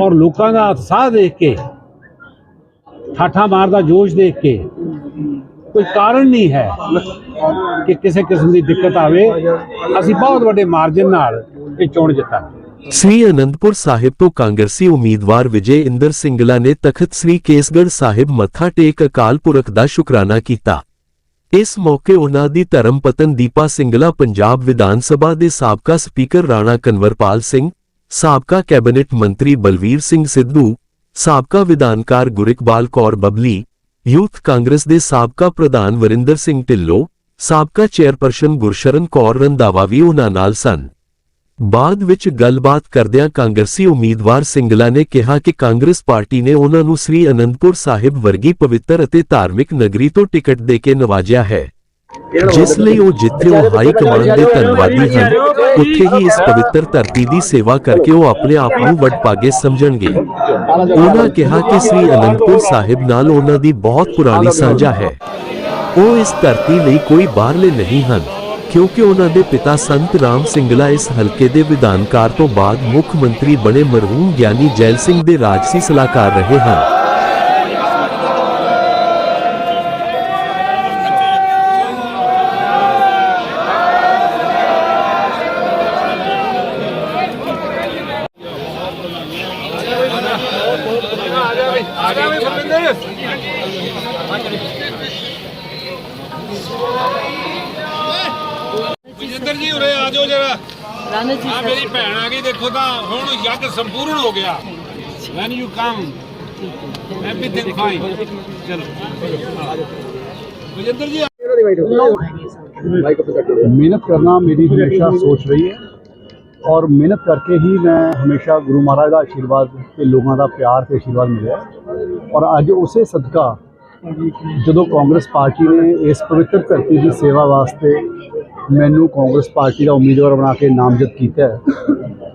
ਔਰ ਲੋਕਾਂ ਦਾ ਉਤਸ਼ਾਹ ਦੇਖ ਕੇ, ਠਾਠਾ ਮਾਰਦਾ ਜੋਸ਼ ਦੇਖ ਕੇ, ਕੋਈ ਕਾਰਨ ਨਹੀਂ ਹੈ ਕਿ ਕਿਸੇ ਕਿਸਮ ਦੀ ਦਿੱਕਤ ਆਵੇ। ਅਸੀਂ ਬਹੁਤ ਵੱਡੇ ਮਾਰਜਨ ਨਾਲ ਇਹ ਚੋਣ ਜਿੱਤਾਂਗੇ। ਸ੍ਰੀ ਅਨੰਦਪੁਰ ਸਾਹਿਬ ਤੋਂ ਕਾਂਗਰਸੀ ਉਮੀਦਵਾਰ ਵਿਜੇ ਇੰਦਰ ਸਿੰਗਲਾ ਨੇ ਤਖਤ ਸ੍ਰੀ ਕੇਸਗੜ ਸਾਹਿਬ ਮੱਥਾ ਟੇਕ ਅਕਾਲ ਪੁਰਖ ਦਾ ਸ਼ੁਕਰਾਨਾ ਕੀਤਾ। ਇਸ ਮੌਕੇ ਉਹਨਾਂ ਦੀ ਧਰਮ ਪਤਨ ਦੀਪਾ ਸਿੰਗਲਾ ਪੰਜਾਬ ਵਿਧਾਨ ਸਭਾ ਦੇ ਸਾਬਕਾ ਸਪੀਕਰ ਰਾਣਾ ਕਨਵਰਪਾਲ ਸਿੰਘ ਸਾਬਕਾ ਕੈਬਨਿਟ ਮੰਤਰੀ ਬਲਵੀਰ ਸਿੰਘ ਸਿੱਧੂ, ਸਾਬਕਾ ਵਿਧਾਨਕਾਰ ਗੁਰਿਕਬਾਲ ਕੌਰ ਬਬਲੀ, ਯੂਥ ਕਾਂਗਰਸ ਦੇ ਸਾਬਕਾ ਪ੍ਰਧਾਨ ਵਰਿੰਦਰ ਸਿੰਘ ਢਿੱਲੋਂ, ਸਾਬਕਾ ਚੇਅਰਪਰਸਨ ਗੁਰਸ਼ਰਨ ਕੌਰ ਰੰਧਾਵਾ ਵੀ ਉਹਨਾਂ ਨਾਲ ਸਨ। ਬਾਅਦ ਵਿੱਚ ਗੱਲਬਾਤ ਕਰਦਿਆਂ ਕਾਂਗਰਸੀ ਉਮੀਦਵਾਰ ਸਿੰਗਲਾ ਨੇ ਕਿਹਾ ਕਿ ਕਾਂਗਰਸ ਪਾਰਟੀ ਨੇ ਉਹਨਾਂ ਨੂੰ ਸ੍ਰੀ ਅਨੰਦਪੁਰ ਸਾਹਿਬ ਵਰਗੀ ਪਵਿੱਤਰ ਅਤੇ ਧਾਰਮਿਕ ਨਗਰੀ ਤੋਂ ਟਿਕਟ ਦੇ ਕੇ ਨਵਾਜਿਆ ਹੈ। ਜਿਸ ਲਈ ਉਹ ਜਿੱਥੇ ਉਹ ਹਾਈ ਕਮਾਂਡ ਦੇ ਧੰਨਵਾਦੀ ਹਨ। ਉੱਥੇ ਹੀ ਇਸ ਪਵਿੱਤਰ ਧਰਤੀ ਦੀ ਸੇਵਾ ਕਰਕੇ ਉਹ ਆਪਣੇ ਆਪ ਨੂੰ ਵਡਭਾਗੇ ਸਮਝਣਗੇ। ਉਹਨਾਂ ਕਿਹਾ ਕਿ ਸ੍ਰੀ ਅਨੰਦਪੁਰ ਸਾਹਿਬ ਨਾਲ ਉਹਨਾਂ ਦੀ ਬਹੁਤ ਪੁਰਾਣੀ ਸਾਂਝਾ ਹੈ। ਉਹ ਇਸ ਧਰਤੀ ਲਈ ਕੋਈ ਬਾਹਰਲੇ ਨਹੀਂ ਹਨ ਕਿਉਂਕਿ ਉਹਨਾਂ ਦੇ ਪਿਤਾ ਸੰਤ ਰਾਮ ਸਿੰਗਲਾ ਇਸ ਹਲਕੇ ਦੇ ਵਿਧਾਨਕਾਰ ਤੋਂ ਬਾਅਦ ਮੁੱਖ ਮੰਤਰੀ ਬਣੇ ਮਰਹੂਮ ਗਿਆਨੀ ਜੈਲ ਸਿੰਘ ਦੇ ਰਾਜਸੀ ਸਲਾਹਕਾਰ ਰਹੇ ਹਨ। ਵਿਜੇਂਦਰ ਜੀ ਉਰੇ ਆ ਜਾਓ ਜਰਾ ਰਾਣਾ ਜੀ ਆ ਮੇਰੀ ਭੈਣ ਆ ਗਈ ਦੇਖੋ ਤਾਂ ਹੁਣ ਯੱਗ ਸੰਪੂਰਨ ਹੋ ਗਿਆ when you come everything fine ਚਲੋ ਵਿਜੇਂਦਰ ਜੀ मेहनत करना मेरी हमेशा सोच रही है ਔਰ ਮਿਹਨਤ ਕਰਕੇ ਹੀ ਮੈਂ ਹਮੇਸ਼ਾ ਗੁਰੂ ਮਹਾਰਾਜ ਦਾ ਆਸ਼ੀਰਵਾਦ ਤੇ ਲੋਕਾਂ ਦਾ ਪਿਆਰ ਤੇ ਆਸ਼ੀਰਵਾਦ ਮਿਲਿਆ ਔਰ ਅੱਜ ਉਸੇ ਸਦਕਾ ਜਦੋਂ ਕਾਂਗਰਸ ਪਾਰਟੀ ਨੇ ਇਸ ਪਵਿੱਤਰ ਧਰਤੀ ਦੀ ਸੇਵਾ ਵਾਸਤੇ ਮੈਨੂੰ ਕਾਂਗਰਸ ਪਾਰਟੀ ਦਾ ਉਮੀਦਵਾਰ ਬਣਾ ਕੇ ਨਾਮਜ਼ਦ ਕੀਤਾ ਹੈ।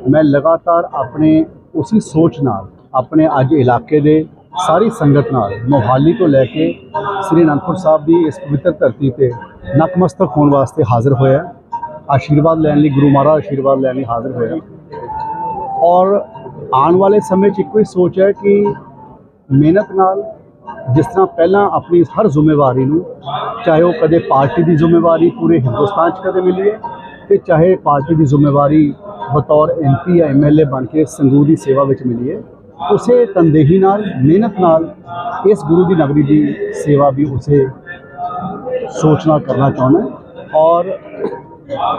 ਮੈਂ ਲਗਾਤਾਰ ਆਪਣੇ ਉਸੇ ਸੋਚ ਨਾਲ, ਆਪਣੇ ਅੱਜ ਇਲਾਕੇ ਦੇ ਸਾਰੀ ਸੰਗਤ ਨਾਲ, ਮੋਹਾਲੀ ਤੋਂ ਲੈ ਕੇ ਸ੍ਰੀ ਅਨੰਦਪੁਰ ਸਾਹਿਬ ਦੀ ਇਸ ਪਵਿੱਤਰ ਧਰਤੀ ਤੇ ਨਤਮਸਤਕ ਹੋਣ ਵਾਸਤੇ ਹਾਜ਼ਰ ਹੋਇਆ ਆਸ਼ੀਰਵਾਦ ਲੈਣ ਲਈ, ਗੁਰੂ ਮਹਾਰਾਜ ਆਸ਼ੀਰਵਾਦ ਲੈਣ ਲਈ ਹਾਜ਼ਰ ਹੋਇਆ ਔਰ ਆਉਣ ਵਾਲੇ ਸਮੇਂ 'ਚ ਇੱਕੋ ਹੀ ਸੋਚ ਹੈ ਕਿ ਮਿਹਨਤ ਨਾਲ ਜਿਸ ਤਰ੍ਹਾਂ ਪਹਿਲਾਂ ਆਪਣੀ ਹਰ ਜ਼ਿੰਮੇਵਾਰੀ ਨੂੰ, ਚਾਹੇ ਉਹ ਕਦੇ ਪਾਰਟੀ ਦੀ ਜ਼ਿੰਮੇਵਾਰੀ ਪੂਰੇ ਹਿੰਦੁਸਤਾਨ 'ਚ ਕਦੇ ਮਿਲੀ ਹੈ ਤੇ ਚਾਹੇ ਪਾਰਟੀ ਦੀ ਜ਼ਿੰਮੇਵਾਰੀ ਬਤੌਰ ਐਮਪੀ ਜਾਂ ਐਮਐਲਏ ਬਣ ਕੇ ਸੰਗੂ ਦੀ ਸੇਵਾ ਵਿੱਚ ਮਿਲੀ ਹੈ, ਉਸੇ ਤਨਦੇਹੀ ਨਾਲ, ਮਿਹਨਤ ਨਾਲ ਇਸ ਗੁਰੂ ਦੀ ਨਗਰੀ ਦੀ ਸੇਵਾ ਵੀ ਉਸੇ ਸੋਚ ਨਾਲ ਕਰਨਾ ਚਾਹੁੰਦਾ ਔਰ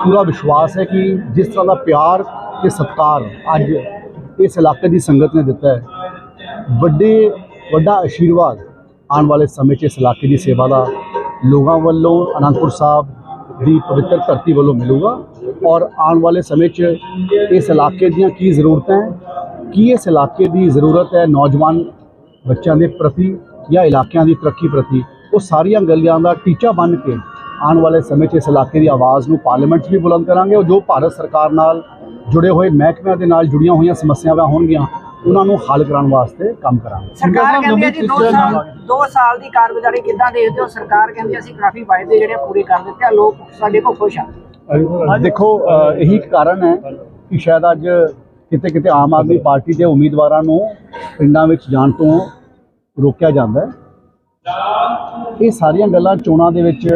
ਪੂਰਾ ਵਿਸ਼ਵਾਸ ਹੈ ਕਿ ਜਿਸ ਤਰ੍ਹਾਂ ਦਾ ਪਿਆਰ ਤੇ ਸਤਿਕਾਰ ਅੱਜ ਇਸ ਇਲਾਕੇ ਦੀ ਸੰਗਤ ਨੇ ਦਿੱਤਾ ਹੈ, ਵੱਡੇ ਵੱਡਾ ਆਸ਼ੀਰਵਾਦ ਆਉਣ ਵਾਲੇ ਸਮੇਂ 'ਚ ਇਸ ਇਲਾਕੇ ਦੀ ਸੇਵਾ ਦਾ ਲੋਕਾਂ ਵੱਲੋਂ ਅਨੰਦਪੁਰ ਸਾਹਿਬ ਦੀ ਪਵਿੱਤਰ ਧਰਤੀ ਵੱਲੋਂ ਮਿਲੂਗਾ ਔਰ ਆਉਣ ਵਾਲੇ ਸਮੇਂ 'ਚ ਇਸ ਇਲਾਕੇ ਦੀਆਂ ਕੀ ਜ਼ਰੂਰਤਾਂ ਹੈ, ਕੀ ਇਸ ਇਲਾਕੇ ਦੀ ਜ਼ਰੂਰਤ ਹੈ ਨੌਜਵਾਨ ਬੱਚਿਆਂ ਦੇ ਪ੍ਰਤੀ ਜਾਂ ਇਲਾਕਿਆਂ ਦੀ ਤਰੱਕੀ ਪ੍ਰਤੀ, ਉਹ ਸਾਰੀਆਂ ਗੱਲਾਂ ਦਾ ਟੀਚਾ ਬਣ ਕੇ ਆਉਣ ਵਾਲੇ ਸਮੇਂ 'ਚ ਇਸ ਇਲਾਕੇ ਦੀ ਆਵਾਜ਼ ਨੂੰ ਪਾਰਲੀਮੈਂਟ 'ਚ ਵੀ ਬੁਲੰਦ ਕਰਾਂਗੇ ਔਰ ਜੋ ਭਾਰਤ ਸਰਕਾਰ ਨਾਲ ਜੁੜੇ ਹੋਏ ਮਹਿਕਮਿਆਂ ਦੇ ਨਾਲ ਜੁੜੀਆਂ ਹੋਈਆਂ ਸਮੱਸਿਆਵਾਂ ਹੋਣਗੀਆਂ ਉਹਨਾਂ ਨੂੰ ਹੱਲ ਕਰਾਉਣ ਵਾਸਤੇ ਕੰਮ ਕਰਾਂਗੇ। ਸਰਕਾਰ ਕਹਿੰਦੀ ਹੈ ਜੀ 2 ਸਾਲ 2 ਸਾਲ ਦੀ ਕਾਰਗੁਜ਼ਾਰੀ ਕਿੱਦਾਂ ਦੇਖਦੇ ਹੋ ਸਰਕਾਰ ਕਹਿੰਦੀ ਹੈ ਅਸੀਂ ਕਾਫੀ ਵਾਅਦੇ ਜਿਹੜੇ ਪੂਰੇ ਕਰ ਦਿੱਤੇ ਆ ਲੋਕ ਸਾਡੇ ਕੋਲ ਖੁਸ਼ ਆ। ਦੇਖੋ ਇਹੀ ਕਾਰਨ ਹੈ ਕਿ ਸ਼ਾਇਦ ਅੱਜ ਕਿਤੇ ਕਿਤੇ ਆਮ ਆਦਮੀ ਪਾਰਟੀ ਦੇ ਉਮੀਦਵਾਰਾਂ ਨੂੰ ਪਿੰਡਾਂ ਵਿੱਚ ਜਾਣ ਤੋਂ ਰੋਕਿਆ ਜਾਂਦਾ ਹੈ। ਇਹ ਸਾਰੀਆਂ ਗੱਲਾਂ ਚੋਣਾਂ ਦੇ ਵਿੱਚ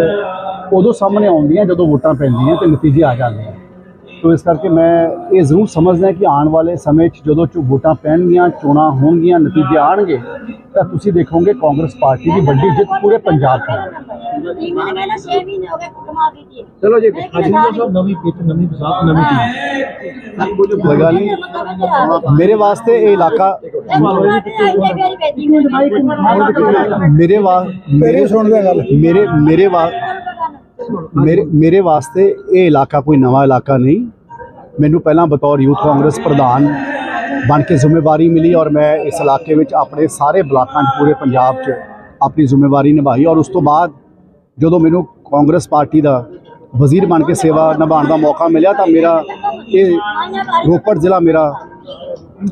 ਉਦੋਂ ਸਾਹਮਣੇ ਆਉਂਦੀਆਂ ਜਦੋਂ ਵੋਟਾਂ ਪੈਂਦੀਆਂ ਤੇ ਨਤੀਜੇ ਆ ਜਾਂਦੇ ਆ। ਸੋ ਇਸ ਕਰਕੇ ਮੈਂ ਇਹ ਜ਼ਰੂਰ ਸਮਝਦਾ ਕਿ ਆਉਣ ਵਾਲੇ ਸਮੇਂ 'ਚ ਜਦੋਂ ਚੋ ਵੋਟਾਂ ਪੈਣਗੀਆਂ ਚੋਣਾਂ ਹੋਣਗੀਆਂ ਨਤੀਜੇ ਆਣਗੇ ਤਾਂ ਤੁਸੀਂ ਦੇਖੋਗੇ ਕਾਂਗਰਸ ਪਾਰਟੀ ਦੀ ਵੱਡੀ ਜਿੱਤ ਪੂਰੇ ਪੰਜਾਬ 'ਚ ਹੋਵੇਗੀ ਚਲੋ ਜੀ ਕੋਈ ਗੱਲ ਨਹੀਂ ਮੇਰੇ ਵਾਸਤੇ ਇਹ ਇਲਾਕਾ ਮੇਰੇ ਵਾ ਮੇਰੇ ਸੁਣਦਾ ਗੱਲ ਮੇਰੇ ਮੇਰੇ ਵਾ ਮੇਰੇ ਮੇਰੇ ਵਾਸਤੇ ਇਹ ਇਲਾਕਾ ਕੋਈ ਨਵਾਂ ਇਲਾਕਾ ਨਹੀਂ ਮੈਨੂੰ ਪਹਿਲਾਂ ਬਤੌਰ ਯੂਥ ਕਾਂਗਰਸ ਪ੍ਰਧਾਨ ਬਣ ਕੇ ਜ਼ਿੰਮੇਵਾਰੀ ਮਿਲੀ ਔਰ ਮੈਂ ਇਸ ਇਲਾਕੇ ਵਿੱਚ ਆਪਣੇ ਸਾਰੇ ਬਲਾਕਾਂ 'ਚ, ਪੂਰੇ ਪੰਜਾਬ 'ਚ ਆਪਣੀ ਜ਼ਿੰਮੇਵਾਰੀ ਨਿਭਾਈ ਔਰ ਉਸ ਤੋਂ ਬਾਅਦ ਜਦੋਂ ਮੈਨੂੰ ਕਾਂਗਰਸ ਪਾਰਟੀ ਦਾ ਵਜ਼ੀਰ ਬਣ ਕੇ ਸੇਵਾ ਨਿਭਾਉਣ ਦਾ ਮੌਕਾ ਮਿਲਿਆ ਤਾਂ ਮੇਰਾ ਇਹ ਰੋਪੜ ਜ਼ਿਲ੍ਹਾ ਮੇਰਾ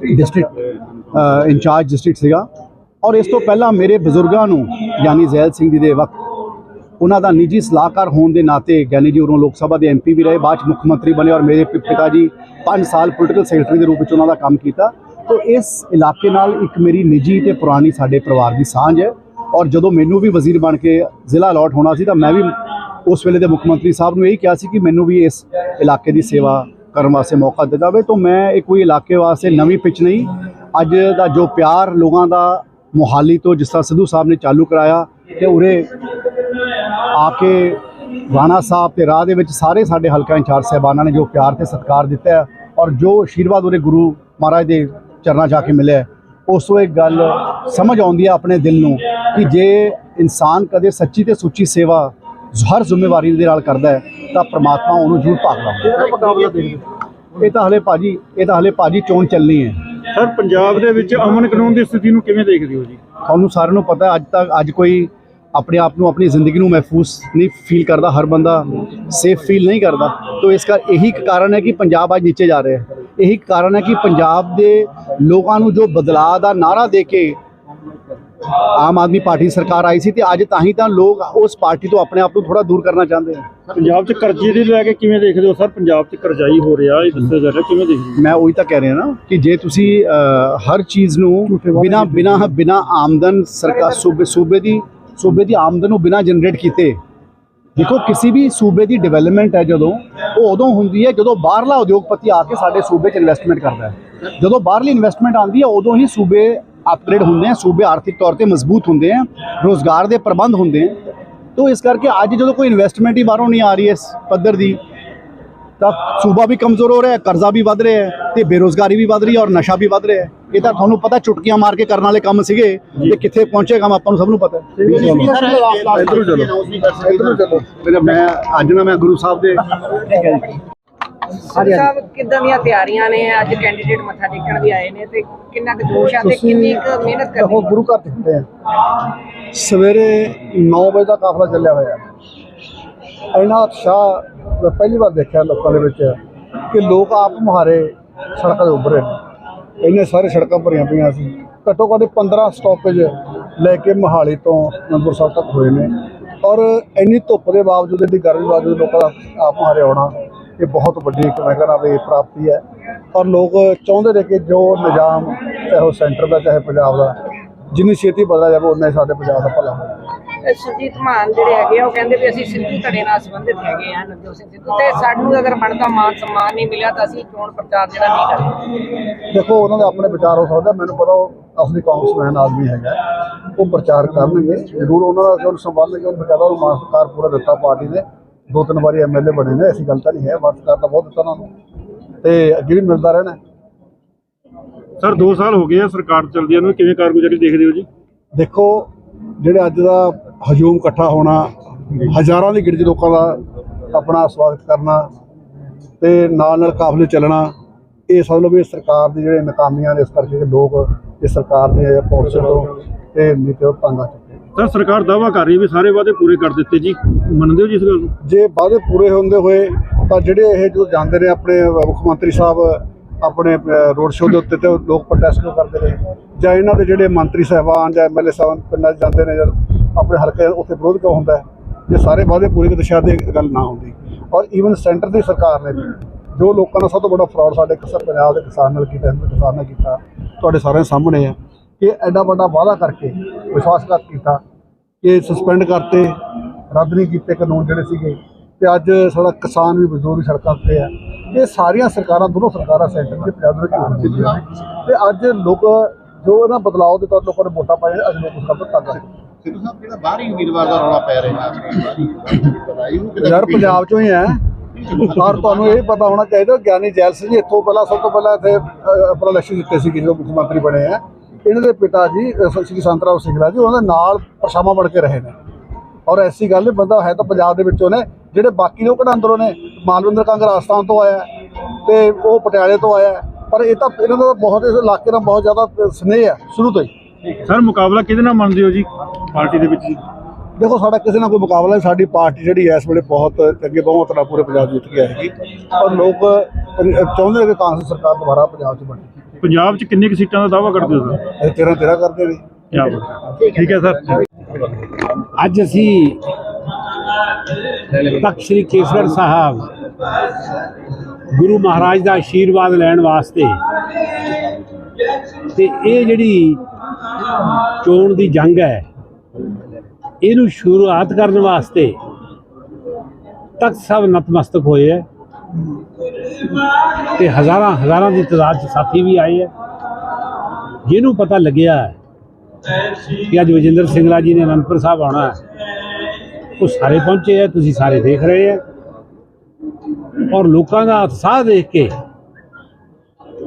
ਡਿਸਟ੍ਰਿਕਟ ਇੰਚਾਰਜ ਡਿਸਟ੍ਰਿਕਟ ਸੀਗਾ ਔਰ ਇਸ ਤੋਂ ਪਹਿਲਾਂ ਮੇਰੇ ਬਜ਼ੁਰਗਾਂ ਨੂੰ, ਯਾਨੀ ਜ਼ੈਲ ਸਿੰਘ ਜੀ ਦੇ ਵਕਤ ਉਹਨਾਂ ਦਾ ਨਿੱਜੀ ਸਲਾਹਕਾਰ ਹੋਣ ਦੇ ਨਾਤੇ ਗਿਆਨੀ ਜੀ ਉਰੋਂ ਲੋਕ ਸਭਾ ਦੇ ਐਮਪੀ ਵੀ ਰਹੇ, ਬਾਅਦ 'ਚ ਮੁੱਖ ਮੰਤਰੀ ਬਣੇ ਔਰ ਮੇਰੇ ਪਿਤਾ ਜੀ 5 ਸਾਲ ਪੋਲੀਟੀਕਲ ਸੈਕਟਰੀ ਦੇ ਰੂਪ ਵਿੱਚ ਉਹਨਾਂ ਦਾ ਕੰਮ ਕੀਤਾ। ਤੋਂ ਇਸ ਇਲਾਕੇ ਨਾਲ ਇੱਕ ਮੇਰੀ ਨਿੱਜੀ ਤੇ ਪੁਰਾਣੀ ਸਾਡੇ ਪਰਿਵਾਰ ਦੀ ਸਾਂਝ ਹੈ ਔਰ ਜਦੋਂ ਮੈਨੂੰ ਵੀ ਵਜ਼ੀਰ ਬਣ ਕੇ ਜ਼ਿਲ੍ਹਾ ਅਲਾਟ ਹੋਣਾ ਸੀ ਤਾਂ ਮੈਂ ਵੀ ਉਸ ਵੇਲੇ ਦੇ ਮੁੱਖ ਮੰਤਰੀ ਸਾਹਿਬ ਨੂੰ ਇਹ ਕਿਹਾ ਸੀ ਕਿ ਮੈਨੂੰ ਵੀ ਇਸ ਇਲਾਕੇ ਦੀ ਸੇਵਾ ਕਰਨ ਵਾਸਤੇ ਮੌਕਾ ਦਿੱਤਾ ਜਾਵੇ। ਤਾਂ ਮੈਂ ਇਹ ਕੋਈ ਇਲਾਕੇ ਵਾਸਤੇ ਨਵੀਂ ਪਿਚ ਨਹੀਂ, ਅੱਜ ਦਾ ਜੋ ਪਿਆਰ ਲੋਕਾਂ ਦਾ ਮੋਹਾਲੀ ਤੋਂ ਜਿਸ ਤਰ੍ਹਾਂ ਸਿੱਧੂ ਸਾਹਿਬ ਨੇ ਚਾਲੂ ਕਰਾਇਆ ਤੇ ਉਰੇ ਆ ਕੇ ਰਾਣਾ ਸਾਹਿਬ ਤੇ ਰਾਹ ਦੇ ਵਿੱਚ ਸਾਰੇ ਸਾਡੇ ਹਲਕਾ ਇੰਚਾਰਜ ਸਾਹਿਬਾਨਾਂ ਨੇ ਜੋ ਪਿਆਰ ਤੇ ਸਤਿਕਾਰ ਦਿੱਤਾ ਹੈ ਔਰ ਜੋ ਆਸ਼ੀਰਵਾਦ ਉਹਦੇ ਗੁਰੂ ਮਹਾਰਾਜ ਦੇ ਚਰਨਾਂ 'ਚ ਆ ਕੇ ਮਿਲਿਆ ਉਸ ਤੋਂ ਇੱਕ ਗੱਲ ਸਮਝ ਆਉਂਦੀ ਹੈ ਆਪਣੇ ਦਿਲ ਨੂੰ ਕਿ ਜੇ ਇਨਸਾਨ ਕਦੇ ਸੱਚੀ ਤੇ ਸੁੱਚੀ ਸੇਵਾ ਹਰ ਜ਼ਿੰਮੇਵਾਰੀ ਦੇ ਨਾਲ ਕਰਦਾ ਹੈ ਤਾਂ ਪ੍ਰਮਾਤਮਾ ਉਹਨੂੰ ਜ਼ਰੂਰ ਭਾਗਦਾ ਇਹ ਤਾਂ ਹਲੇ ਭਾਜੀ ਇਹ ਤਾਂ ਹਲੇ ਭਾਜੀ ਚੋਣ ਚੱਲਣੀ ਹੈ। ਸਰ ਪੰਜਾਬ ਦੇ ਵਿੱਚ ਅਮਨ ਕਾਨੂੰਨ ਦੀ ਸਥਿਤੀ ਨੂੰ ਕਿਵੇਂ ਦੇਖਦੇ ਹੋ ਜੀ? ਤੁਹਾਨੂੰ ਸਾਰਿਆਂ ਨੂੰ ਪਤਾ ਅੱਜ ਤੱਕ ਅੱਜ ਕੋਈ ਆਪਣੇ ਆਪ ਨੂੰ ਆਪਣੀ ਜ਼ਿੰਦਗੀ ਨੂੰ ਮਹਿਫੂਜ਼ ਨਹੀਂ ਫੀਲ ਕਰਦਾ ਹਰ ਬੰਦਾ ਸੇਫ ਫੀਲ ਨਹੀਂ ਕਰਦਾ। ਤੋ ਇਸ ਕਰ ਇਹੀ ਕਾਰਨ ਹੈ ਕਿ ਪੰਜਾਬ ਅੱਜ ਨੀਚੇ ਜਾ ਰਿਹਾ ਹੈ। ਇਹੀ ਕਾਰਨ ਹੈ ਕਿ ਪੰਜਾਬ ਦੇ ਲੋਕਾਂ ਨੂੰ ਜੋ ਬਦਲਾਅ ਦਾ ਨਾਰਾ ਦੇ ਕੇ ਆਮ ਆਦਮੀ ਪਾਰਟੀ ਸਰਕਾਰ ਆਈ ਸੀ ਤੇ ਅੱਜ ਤਾਂ ਹੀ ਤਾਂ ਲੋਕ ਉਸ ਪਾਰਟੀ ਤੋਂ ਆਪਣੇ ਆਪ ਨੂੰ ਥੋੜਾ ਦੂਰ ਕਰਨਾ ਚਾਹੁੰਦੇ ਹਨ ਪੰਜਾਬ 'ਚ ਕਰਜ਼ੇ ਦੀ ਲੈ ਕੇ ਕਿਵੇਂ ਦੇਖਦੇ ਹੋ ਸਰ? ਪੰਜਾਬ 'ਚ ਕਰਜ਼ਾਈ ਹੋ ਰਿਹਾ ਇਹ ਦੱਸਿਆ ਜਾ ਰਿਹਾ ਕਿਵੇਂ ਦੇਖਦੇ ਹੋ? ਮੈਂ ਉਹੀ ਤਾਂ ਕਹਿ ਰਿਹਾ ਨਾ ਕਿ ਜੇ ਤੁਸੀਂ ਹਰ ਚੀਜ਼ ਨੂੰ ਬਿਨਾ ਬਿਨਾ ਬਿਨਾ ਆਮਦਨ ਸਰਕਾਰ ਸੂਬੇ ਸੂਬੇ ਦੀ ਸੂਬੇ ਦੀ ਆਮਦਨ ਨੂੰ ਬਿਨਾਂ ਜਨਰੇਟ ਕੀਤੇ। ਦੇਖੋ, ਕਿਸੇ ਵੀ ਸੂਬੇ ਦੀ ਡਿਵੈਲਪਮੈਂਟ ਹੈ ਜਦੋਂ, ਉਹ ਉਦੋਂ ਹੁੰਦੀ ਹੈ ਜਦੋਂ ਬਾਹਰਲਾ ਉਦਯੋਗਪਤੀ ਆ ਕੇ ਸਾਡੇ ਸੂਬੇ 'ਚ ਇਨਵੈਸਟਮੈਂਟ ਕਰਦਾ ਹੈ। ਜਦੋਂ ਬਾਹਰਲੀ ਇਨਵੈਸਟਮੈਂਟ ਆਉਂਦੀ ਹੈ, ਉਦੋਂ ਹੀ ਸੂਬੇ ਅਪਗ੍ਰੇਡ ਹੁੰਦੇ ਆ ਸੂਬੇ ਆਰਥਿਕ ਤੌਰ ਤੇ ਮਜ਼ਬੂਤ ਹੁੰਦੇ ਆ ਰੋਜ਼ਗਾਰ ਦੇ ਪ੍ਰਬੰਧ ਹੁੰਦੇ ਆ ਤੋਂ ਇਸ ਕਰਕੇ ਅੱਜ ਜਦੋਂ ਕੋਈ ਇਨਵੈਸਟਮੈਂਟ ਹੀ ਬਾਹਰੋਂ ਨਹੀਂ ਆ ਰਹੀ ਇਸ ਪੱਧਰ ਦੀ ਤਾਂ ਸੂਬਾ ਵੀ ਕਮਜ਼ੋਰ ਹੋ ਰਿਹਾ ਹੈ ਕਰਜ਼ਾ ਵੀ ਵੱਧ ਰਿਹਾ ਹੈ ਤੇ ਬੇਰੋਜ਼ਗਾਰੀ ਵੀ ਵੱਧ ਰਹੀ ਹੈ ਔਰ ਨਸ਼ਾ ਵੀ ਵੱਧ ਰਿਹਾ ਹੈ। ਇਹ ਤਾਂ ਤੁਹਾਨੂੰ ਪਤਾ ਚੁਟਕੀਆਂ ਮਾਰ ਕੇ ਕਰਨ ਵਾਲੇ ਕੰਮ ਸੀਗੇ ਤੇ ਕਿੱਥੇ ਪਹੁੰਚੇ ਕੰਮ ਆਪਾਂ ਨੂੰ ਸਭ ਨੂੰ ਪਤਾ ਹੈ। ਮੈਂ ਅੱਜ ਨਾ ਮੈਂ ਗੁਰੂ ਸਾਹਿਬ ਦੇ ਹੈ ਸਾਹਿਬ ਕਿੱਦਾਂ ਦੀਆਂ ਤਿਆਰੀਆਂ ਨੇ? ਅੱਜ ਕੈਂਡੀਡੇਟ ਮੱਥਾ ਟੇਕਣ ਵੀ ਆਏ ਨੇ ਤੇ ਕਿੰਨਾ ਕੁ ਜੋਸ਼ ਆ ਤੇ ਕਿੰਨੀ ਕੁ ਮਿਹਨਤ ਕਰਨੀ ਉਹ ਗੁਰੂ ਘਰ ਤੇ ਹੁੰਦੇ ਆ। ਸਵੇਰੇ 9 ਵਜੇ ਦਾ ਕਾਫਲਾ ਚੱਲਿਆ ਹੋਇਆ। ਇੰਨਾ ਉਤਸ਼ਾਹ ਮੈਂ ਪਹਿਲੀ ਵਾਰ ਦੇਖਿਆ ਲੋਕਾਂ ਦੇ ਵਿੱਚ ਕਿ ਲੋਕ ਆਪ ਮੁਹਾਰੇ ਸੜਕਾਂ ਦੇ ਉੱਭਰੇ ਨੇ। ਇੰਨੇ ਸਾਰੇ ਸੜਕਾਂ ਭਰੀਆਂ ਪਈਆਂ ਸੀ। ਘੱਟੋ ਘੱਟ 15 ਸਟਾਪੇਜ ਲੈ ਕੇ ਮੋਹਾਲੀ ਤੋਂ ਅਨੰਦਪੁਰ ਸਾਹਿਬ ਤੱਕ ਹੋਏ ਨੇ। ਔਰ ਇੰਨੀ ਧੁੱਪ ਦੇ ਬਾਵਜੂਦ, ਇੰਨੀ ਗਰਮੀ ਦੇ ਬਾਵਜੂਦ ਲੋਕਾਂ ਦਾ ਆਪ ਮੁਹਾਰੇ ਆਉਣਾ, ਇਹ ਬਹੁਤ ਵੱਡੀ ਇੱਕ ਮੈਂ ਕਹਿੰਦਾ ਵੀ ਪ੍ਰਾਪਤੀ ਹੈ। ਔਰ ਲੋਕ ਚਾਹੁੰਦੇ ਨੇ ਕਿ ਜੋ ਨਿਜ਼ਾਮ, ਚਾਹੇ ਉਹ ਸੈਂਟਰ ਦਾ, ਚਾਹੇ ਪੰਜਾਬ ਦਾ, ਜਿੰਨੀ ਛੇਤੀ ਬਦਲਿਆ ਜਾਵੇ, ਉਨਾ ਹੀ ਸਾਡੇ ਪੰਜਾਬ ਦਾ ਭਲਾ ਹੋਵੇ। ਸੁਰਜੀਤ ਮਾਨ ਜਿਹੜੇ ਹੈਗੇ ਆ ਉਹ ਕਹਿੰਦੇ ਵੀ ਅਸੀਂ ਸਿੱਧੂ ਧੜੇ ਨਾਲ ਸੰਬੰਧਿਤ ਹੈਗੇ ਆ ਨਵਜੋਤ ਸਿੰਘ ਸਿੱਧੂ। ਤੇ ਸਾਨੂੰ ਅਗਰ ਬਣਦਾ ਮਾਨ ਸਨਮਾਨ ਨਹੀਂ ਮਿਲਿਆ ਤਾਂ ਅਸੀਂ ਚੋਣ ਪ੍ਰਚਾਰ ਜਿਹੜਾ ਨਹੀਂ ਕਰਾਂਗੇ ਦੇਖੋ ਉਹਨਾਂ ਦੇ ਆਪਣੇ ਵਿਚਾਰ ਹੋ ਸਕਦਾ ਮੈਨੂੰ ਪਤਾ ਉਹ ਅਸਲੀ ਕਾਂਗਰਸਮੈਨ ਆਦਮੀ ਹੈਗਾ ਉਹ ਪ੍ਰਚਾਰ ਕਰਨਗੇ ਜ਼ਰੂਰ ਉਹਨਾਂ ਦਾ ਜੋ ਸੰਬੰਧ ਹੈ ਉਹ ਬਕਾਇਦਾ ਉਹ ਮਾਨ ਸਰਕਾਰ ਪੂਰਾ ਦਿੱਤਾ ਪਾਰਟੀ ਨੇ ਦੋ ਤਿੰਨ ਵਾਰੀ ਐਮਐਲਏ ਬਣੇ ਨੇ ਐਸੀ ਗੱਲ ਤਾਂ ਨਹੀਂ ਹੈ ਮਾਨ ਸਰਕਾਰ ਦਾ ਬਹੁਤ ਦਿੱਤਾ ਉਹਨਾਂ ਨੂੰ। ਤੇ ਅੱਗੇ ਵੀ ਮਿਲਦਾ ਰਹਿਣਾ ਸਰ 2 ਸਾਲ ਹੋ ਗਏ ਆ ਸਰਕਾਰ ਚੱਲਦੀ ਨੂੰ ਕਿਵੇਂ ਕਾਰਗੁਜ਼ਾਰੀ ਦੇਖਦੇ ਹੋ ਜੀ? ਦੇਖੋ ਜਿਹੜੇ ਅੱਜ ਦਾ ਹਜੂਮ ਇਕੱਠਾ ਹੋਣਾ ਹਜ਼ਾਰਾਂ ਦੀ ਗਿਣਤੀ ਲੋਕਾਂ ਦਾ ਆਪਣਾ ਸਵਾਗਤ ਕਰਨਾ ਤੇ ਨਾਲ ਨਾਲ ਕਾਫਲੇ ਚੱਲਣਾ ਇਹ ਸਮਝ ਲਓ ਵੀ ਇਹ ਸਰਕਾਰ ਦੀ ਜਿਹੜੇ ਨਾਕਾਮੀਆਂ ਨੇ ਇਸ ਕਰਕੇ ਲੋਕ ਇਸ ਸਰਕਾਰ ਦੇ ਪਾਲਿਸੀ ਤੋਂ ਤੇ ਨੀਤੀ ਤੋਂ ਤੰਗ ਆ ਚੁੱਕੇ। ਸਰ ਸਰਕਾਰ ਦਾਅਵਾ ਕਰ ਰਹੀ ਵੀ ਸਾਰੇ ਵਾਅਦੇ ਪੂਰੇ ਕਰ ਦਿੱਤੇ ਜੀ। ਮੰਨਦੇ ਹੋ ਜੀ ਇਸ ਗੱਲ ਨੂੰ? ਜੇ ਵਾਅਦੇ ਪੂਰੇ ਹੁੰਦੇ ਹੋਏ ਤਾਂ ਜਿਹੜੇ ਇਹ ਜਦੋਂ ਜਾਂਦੇ ਨੇ ਆਪਣੇ ਮੁੱਖ ਮੰਤਰੀ ਸਾਹਿਬ ਆਪਣੇ ਰੋਡ ਸ਼ੋਅ ਦੇ ਉੱਤੇ ਤੇ ਲੋਕ ਪ੍ਰੋਟੈਸਟ ਕਰਦੇ ਨੇ ਜਾਂ ਇਹਨਾਂ ਦੇ ਜਿਹੜੇ ਮੰਤਰੀ ਸਾਹਿਬਾਨ ਜਾਂ ਐਮਐਲਏ ਸਾਹਿਬਾਨ ਪਿੰਡਾਂ ਜਾਂਦੇ ਨੇ ਜਦ ਆਪਣੇ ਹਲਕੇ ਉੱਥੇ ਵਿਰੋਧ ਕਿਉਂ ਹੁੰਦਾ ਹੈ? ਜੇ ਸਾਰੇ ਵਾਅਦੇ ਪੂਰੇ ਦਿਸ਼ਾ ਸ਼ਾਇਦ ਗੱਲ ਨਾ ਹੁੰਦੀ। ਔਰ ਈਵਨ ਸੈਂਟਰ ਦੀ ਸਰਕਾਰ ਨੇ ਵੀ, ਜੋ ਲੋਕਾਂ ਦਾ ਸਭ ਤੋਂ ਵੱਡਾ ਫਰਾਡ ਸਾਡੇ ਕਿਸਾਨ ਪੰਜਾਬ ਦੇ ਕਿਸਾਨ ਨਾਲ ਕੀਤਾ, ਹਿੰਦੂ ਕਿਸਾਨ ਨਾਲ ਕੀਤਾ, ਤੁਹਾਡੇ ਸਾਰਿਆਂ ਸਾਹਮਣੇ ਹੈ ਕਿ ਐਡਾ ਵੱਡਾ ਵਾਅਦਾ ਕਰਕੇ ਵਿਸ਼ਵਾਸਘਾਤ ਕੀਤਾ, ਕਿ ਸਸਪੈਂਡ ਕਰਤੇ, ਰੱਦ ਨਹੀਂ ਕੀਤੇ ਕਾਨੂੰਨ ਜਿਹੜੇ ਸੀਗੇ। ਤੇ ਅੱਜ ਸਾਡਾ ਕਿਸਾਨ ਵੀ ਮਜ਼ਦੂਰ ਸੜਕਾਂ ਤੇ ਹੈ ਇਹ ਸਾਰੀਆਂ ਸਰਕਾਰਾਂ, ਦੋਨੋਂ ਸਰਕਾਰਾਂ ਸੈਂਟਰ ਦੇ ਪੰਜਾਬ ਦੇ ਵਿੱਚ ਹੋ ਤੇ ਅੱਜ ਲੋਕ ਜੋ ਇਹਨਾਂ ਬਦਲਾਅ ਦੇ ਤੌਰ ਲੋਕਾਂ ਨੇ ਵੋਟਾਂ ਪਾਈਆਂ ਅੱਜ ਲੋਕ ਉਸ ਦਾ ਤੰਗ ਸਿੱਧੂ ਸਾਹਿਬ ਜਿਹੜਾ ਬਾਹਰੀ ਉਮੀਦਵਾਰ ਦਾ ਰੌਲਾ ਪੈ ਰਿਹਾ ਪਤਾ ਇਹਨੂੰ ਕਿਤੇ ਯਾਰ ਪੰਜਾਬ ਚੋਂ ਹੀ ਹੈ। ਔਰ ਤੁਹਾਨੂੰ ਇਹ ਪਤਾ ਹੋਣਾ ਚਾਹੀਦਾ ਗਿਆਨੀ ਜੈਲ ਸਿੰਘ ਇੱਥੋਂ ਪਹਿਲਾਂ ਸਭ ਤੋਂ ਪਹਿਲਾਂ ਇੱਥੇ ਆਪਣਾ ਇਲੈਕਸ਼ਨ ਜਿੱਤੇ ਸੀ ਜਦੋਂ ਮੁੱਖ ਮੰਤਰੀ ਬਣੇ ਆ। ਇਹਨਾਂ ਦੇ ਪਿਤਾ ਜੀ ਸ਼੍ਰੀ ਸੰਤਰਾਮ ਸਿੰਘਲਾ ਜੀ ਉਹਨਾਂ ਦੇ ਨਾਲ ਪਰਛਾਵਾਂ ਬਣ ਕੇ ਰਹੇ ਨੇ। ਔਰ ਐਸੀ ਗੱਲ ਨਹੀਂ ਬੰਦਾ ਹੈ ਤਾਂ ਪੰਜਾਬ ਦੇ ਵਿੱਚੋਂ ਨੇ ਜਿਹੜੇ ਬਾਕੀ ਲੋਕ ਕਿਹੜਾ ਅੰਦਰੋਂ ਨੇ ਮਾਲਵਿੰਦਰ ਕੰਗ ਰਾਜਸਥਾਨ ਤੋਂ ਆਇਆ ਤੇ ਉਹ ਪਟਿਆਲੇ ਤੋਂ ਆਇਆ। ਪਰ ਇਹ ਤਾਂ ਇਹਨਾਂ ਦਾ ਬਹੁਤ ਇਸ ਇਲਾਕੇ ਨਾਲ ਬਹੁਤ ਜ਼ਿਆਦਾ ਸਨੇਹ ਹੈ ਸ਼ੁਰੂ ਤੋਂ ਹੀ। ਸਰ ਮੁਕਾਬਲਾ ਕਿਹਦੇ ਨਾਲ ਮੰਨਦੇ ਹੋ ਜੀ? ਪਾਰਟੀ ਦੇ ਵਿੱਚ ਦੇਖੋ ਸਾਡਾ ਕਿਸੇ ਨਾਲ ਕੋਈ ਮੁਕਾਬਲਾ ਨਹੀਂ। ਸਾਡੀ ਪਾਰਟੀ ਜਿਹੜੀ ਇਸ ਵੇਲੇ ਬਹੁਤ ਚੰਗੇ ਬਹੁਮਤ ਨਾਲ ਪੂਰੇ ਪੰਜਾਬ ਜਿੱਤ ਕੇ ਆਏਗੀ ਔਰ ਲੋਕ ਚਾਹੁੰਦੇ ਨੇ ਕਿ ਕਾਂਗਰਸ ਸਰਕਾਰ ਦੁਬਾਰਾ ਪੰਜਾਬ 'ਚ ਬਣੇ। ਪੰਜਾਬ 'ਚ ਕਿੰਨੇ ਕੁ ਸੀਟਾਂ ਦਾ ਦਾਅਵਾ ਕਰਦੇ ਹੋ ਸਰ ਤੇਰਾ ਤੇਰਾ ਕਰਦੇ ਨੇ। ਠੀਕ ਹੈ ਸਰ। ਅੱਜ ਅਸੀਂ ਤਖਤ ਸ੍ਰੀ ਕੇਸਗੜ੍ਹ ਸਾਹਿਬ ਗੁਰੂ ਮਹਾਰਾਜ ਦਾ ਆਸ਼ੀਰਵਾਦ ਲੈਣ ਵਾਸਤੇ ਤੇ ਇਹ ਜਿਹੜੀ ਚੋਣ ਦੀ ਜੰਗ ਹੈ ਇਹਨੂੰ ਸ਼ੁਰੂਆਤ ਕਰਨ ਵਾਸਤੇ ਤੱਕ ਸਭ ਨਤਮਸਤਕ ਹੋਏ ਹੈ। ਤੇ ਹਜ਼ਾਰਾਂ ਹਜ਼ਾਰਾਂ ਦੀ ਤਾਦਾਦ ਚ ਸਾਥੀ ਵੀ ਆਏ ਹੈ। ਜਿਹਨੂੰ ਪਤਾ ਲੱਗਿਆ ਕਿ ਅੱਜ ਵਜਿੰਦਰ ਸਿੰਘਲਾ ਜੀ ਨੇ ਅਨੰਦਪੁਰ ਸਾਹਿਬ ਆਉਣਾ ਹੈ। ਉਹ ਸਾਰੇ ਪਹੁੰਚੇ ਹੈ, ਤੁਸੀਂ ਸਾਰੇ ਦੇਖ ਰਹੇ ਹੈ। ਔਰ ਲੋਕਾਂ ਦਾ ਉਤਸ਼ਾਹ ਦੇਖ ਕੇ,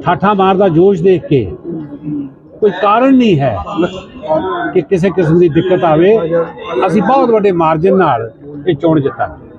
ਠਾਠਾ ਮਾਰਦਾ ਜੋਸ਼ ਦੇਖ ਕੇ ਕੋਈ ਕਾਰਨ ਨਹੀਂ ਹੈ। ਕਿ ਕਿਸੇ ਕਿਸਮ ਦੀ ਦਿੱਕਤ ਆਵੇ ਅਸੀਂ ਬਹੁਤ ਵੱਡੇ ਮਾਰਜਨ ਨਾਲ ਇਹ ਚੋਣ ਜਿੱਤਾਂਗੇ।